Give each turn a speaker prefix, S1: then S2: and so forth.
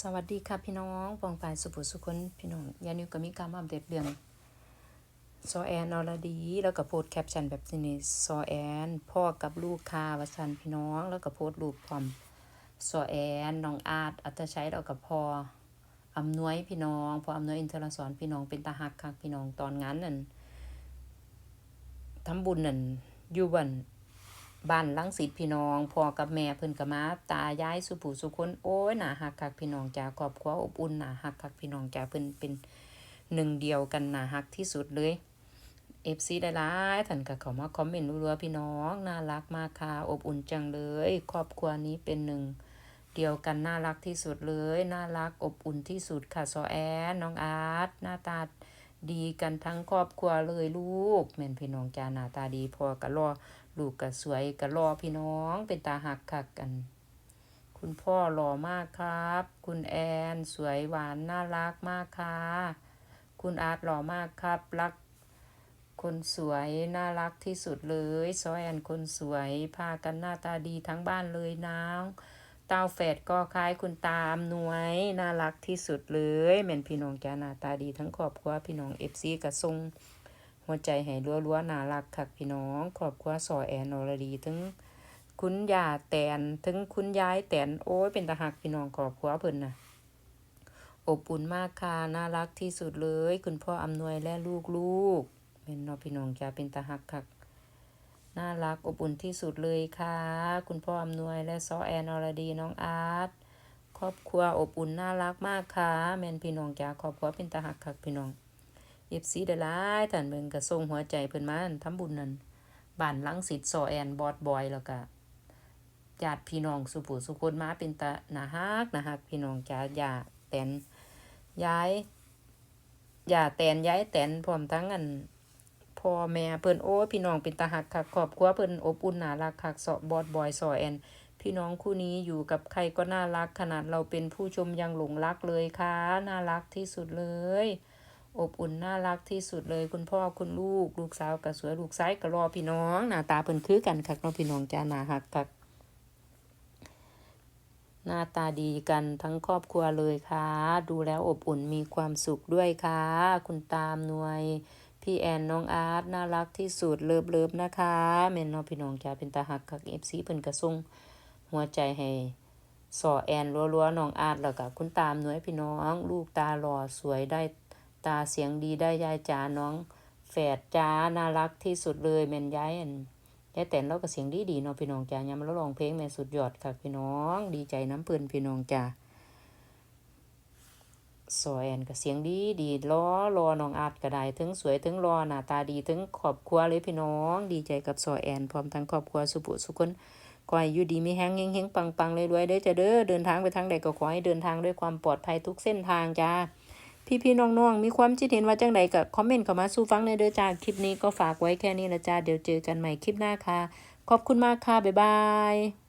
S1: สวัสดีค่ะพี่น้องปองปายสุภุสุคนพี่น้องยานิวก็มีการมาอัปเดตเรื่องซอแอนอรดี แล้วก็โพสแคปชั่นแบบนี้ซอแอนพ่อกับลูกคาวสันพี่น้อง แล้วก็โพสรูปพร้อมซอแอนน้องอาร์ตอัตชัยแล้วก็พ่ออำนวยพี่น้องพออำนวยอินทรสอนพี่น้องเป็นตาหักคักพี่น้องตอนงั้นนั่นทำบุญนั่นอยู่บ้าน บ้านลังสิตพี่น้องพ่อกับแม่เพิ่นก็มาตายายสุผู้สุคนโอ้ยหนาหักคักพี่น้องจ้าครอบครัวอบอุ่นหนาหักคักพี่น้องจ้าเพิ่นเป็นหนึ่งเดียวกันหนาหักที่สุดเลย FC ได้หลายท่านก็เข้ามาคอมเมนต์รัวๆพี่น้องน่ารักมากค่ะอบอุ่นจังเลย ครอบครัวนี้เป็นหนึ่งเดียวกันน่ารักที่สุดเลย น่ารักอบอุ่นที่สุดค่ะซอแอนน้องอาร์ตหน้าตา ดีกันทั้งครอบครัวเลยลูกแม่นพี่น้องจ้าหน้าตาดีพอก็รอลูกก็สวยก็รอพี่น้องเป็นตาหักคักกัน คุณพ่อหล่อมากครับ คุณแอนสวยหวานน่ารักมากค่ะคุณอาร์ตหล่อมากครับ รัก คนสวยน่ารักที่สุดเลยซอแอนคนสวย พากันหน้าตาดีทั้งบ้านเลยน้อง เต้าแฝดก็คล้ายคุณตาอำนวย น่ารักที่สุดเลยแม่นพี่น้องจ้าหน้าตาดีทั้งครอบครัวพี่น้องเอฟซีกระทรงหัวใจให้รัวๆน่ารักคักพี่น้องครอบครัวสอแอนอรดีถึงคุณย่าแตนถึงคุณยายแตนโอ้ยเป็นตาหักพี่น้องครอบครัวเพิ่นน่ะอบอุ่นมากค่ะน่ารักที่สุดเลย คุณพ่ออำนวยและลูกๆเป็นนอพี่น้องจะเป็นตาหักคัก น่ารักอบอุ่นที่สุดเลยค่ะ คุณพ่ออำนวยและซอแอนอรดีน้องอาร์ตครอบครัวอบอุ่นน่ารักมากค่ะแม่นพี่น้องจ้าครอบครัวเป็นตาหักคักพี่น้องเอฟซีได้หลายท่านเบิ่งก็ส่งหัวใจเพิ่นมันทำบุญนั่นบ้านลังสิทธิ์ซอแอนบอดบอยแล้วก็ญาติพี่น้องสุผู้สุคนมาเป็นตาหนาฮักนาฮักพี่น้องจ้าย่าแตนย้ายย่าแตนย้ายแตนพร้อมทั้งอัน พ่อแม่เพิ่นโอ้พี่น้องเป็นตาหักคักครอบครัวเพิ่นอบอุ่นน่ารักคักเสาะบอดบอยซอแอนพี่น้องคู่นี้อยู่กับใครก็น่ารักขนาดเราเป็นผู้ชมยังหลงรักเลยค่ะน่ารักที่สุดเลย อบอุ่นน่ารักที่สุดเลย คุณพ่อคุณลูก ลูกสาวกับสวยลูกซ้ายก็รอพี่น้องหน้าตาเพิ่นคือกันคักเน้องพี่น้องจ้าหน้าหักคักหน้าตาดีกันทั้งครอบครัวเลยค่ะ ดูแล้วอบอุ่นมีความสุขด้วยค่ะ คุณตามหน่วย พี่แอนน้องอาร์ตน่ารักที่สุดเลิฟเลิฟนะคะแม่นน้องพี่น้องจ้าเป็นตาหักคักเอฟซีเพิ่นกระส่งหัวใจให้สอแอนรัวๆน้องอาร์ตแล้วก็คุณตามหน่วยพี่น้อง ลูกตาหล่อสวยได้ตาเสียงดีได้ยายจ๋าน้องแฝดจ้าน่ารักที่สุดเลยแม่นยายอันยายแต่นเราก็เสียงดีดีๆเนาะพี่น้องจ้ายามเราร้องเพลงแม่สุดยอดค่ะพี่น้อง ดีใจน้ำเพิ่นพี่น้องจ้า สวยแอนก็เสียงดีดีล้อรอน้องอาร์ตก็ได้ถึงสวยถึงรอหน้าตาดีถึงครอบครัวเลยพี่น้อง ดีใจกับสวยแอนพร้อมทั้งครอบครัวสุบุสุคนขอให้อยู่ดีมีแห้งเฮงเฮงปังปังเลยรวยเด้อจ้าเด้อเดินทางไปทางใดก็ขอให้เดินทางด้วยความปลอดภัยทุกเส้นทางจ้าพี่ๆน้องๆมีความคิดเห็นว่าจังไดก็คอมเมนต์เข้ามาสู่ฟังในอยเด้อจ้าคลิปนี้ก็ฝากไว้แค่นี้ละจ้าเดี๋ยวเจอกันใหม่คลิปหน้าค่ะ ขอบคุณมากค่ะบ๊ายบาย